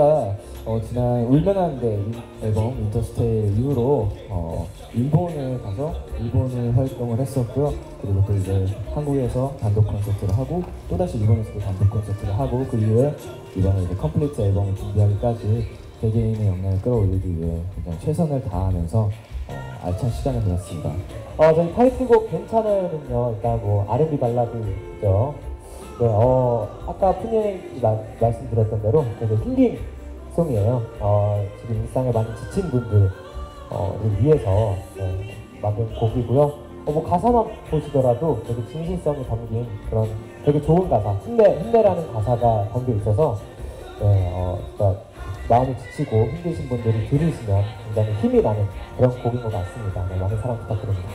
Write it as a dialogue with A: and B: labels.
A: 저희가 어, 지난 울면한데 앨범 인터스테이 이후로 어, 일본에 가서 일본을 활동을 했었고요. 그리고 또 이제 한국에서 단독 콘서트를 하고 또 다시 일본에서도 단독 콘서트를 하고 그 이후에 이번에 이제 컴플리트 앨범을 준비하기까지 개개인의 역량을 끌어올리기 위해 굉장히 최선을 다하면서 어, 알찬 시간을 보냈습니다.
B: 어, 저희 타이틀곡 괜찮아요는요, 일단 뭐, R&B 발라드죠. 네, 어, 아까 푸니이 말씀드렸던 대로 되게 힐링 송이에요. 어, 지금 일상에 많이 지친 분들, 어, 를 위해서 네, 만든 곡이고요. 어, 뭐 가사만 보시더라도 되게 진실성이 담긴 그런 되게 좋은 가사, 힘내, 힘내라는 가사가 담겨 있어서, 네, 어, 그러니까 마음이 지치고 힘드신 분들이 들으시면 굉장히 힘이 나는 그런 곡인 것 같습니다. 네, 많은 사랑 부탁드립니다.